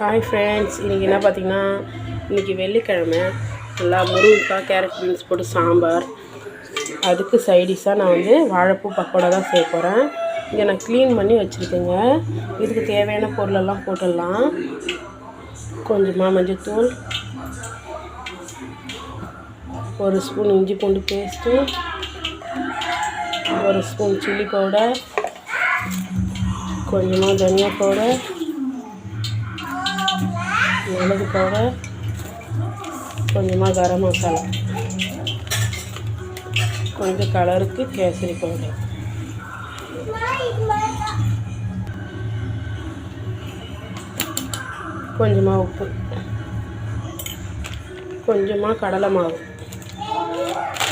Hi friends இன்றைக்கி என்ன பார்த்தீங்கன்னா இன்றைக்கி வெள்ளிக்கிழமை. நல்லா முருங்கைக்காய் கேரட் பீன்ஸ் போட்டு சாம்பார். அதுக்கு சைடிஷாக நான் வந்து வாழைப்பூ பக்கோடா தான் செய்ய போகிறேன் இங்கே நான் க்ளீன் பண்ணி வச்சுருக்கேங்க. இதுக்கு தேவையான பொருளெல்லாம் போட்டுடலாம். கொஞ்சமாக மஞ்சத்தூள் ஒரு ஸ்பூன் இஞ்சி பூண்டு பேஸ்ட்டு ஒரு ஸ்பூன் சில்லி பவுடர் கொஞ்சமாக தனியா பவுடர் மிளகு பவுடர் கொஞ்சமாக கரம் மசாலா. கொஞ்சம் கலருக்கு கேசரி பவுடர். கொஞ்சமாக உப்பு. கொஞ்சமாக கடலை மாவு.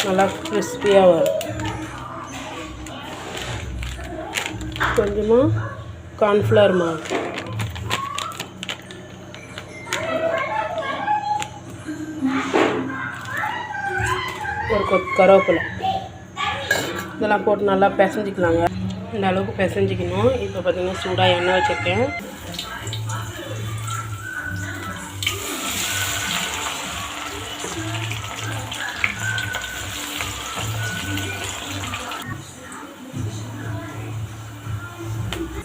நல்லா கிறிஸ்பியாக வரும். கொஞ்சமாக கார்ன்ஃப்ளவர் மாவு. ஒரு கொத் கருவேப்பிலை. இதெல்லாம் போட்டு நல்லா பிசைஞ்சிக்கலாங்க. இந்த அளவுக்கு பிசைஞ்சிக்கணும். இப்போ பார்த்தீங்கன்னா சூடாக எண்ணெய் வச்சுருக்கேன்.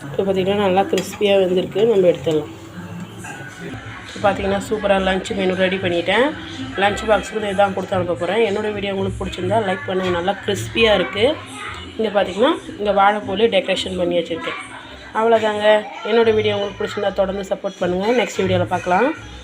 இப்போ பார்த்திங்கன்னா நல்லா கிறிஸ்பியாக வெந்திருக்கு. நம்ம எடுத்துடலாம். பார்த்தீங்கன்னா சூப்பராக லஞ்ச் மெனு ரெடி பண்ணிட்டேன். லஞ்ச் பாக்ஸுக்கு இதான் கொடுத்து அனுப்ப போகிறேன் என்னோடய வீடியோ உங்களுக்கு பிடிச்சிருந்தா லைக் பண்ணுங்கள் நல்லா கிறிஸ்பியாக இருக்குது இங்கே பார்த்தீங்கன்னா இங்கே வாழைப்பூலே டெக்கரேஷன் பண்ணி வச்சுருக்கேன். அவ்வளோதாங்க என்னோடய வீடியோ உங்களுக்கு பிடிச்சிருந்தா தொடர்ந்து சப்போர்ட் பண்ணுங்கள் நெக்ஸ்ட் வீடியோவில் பார்க்கலாம்.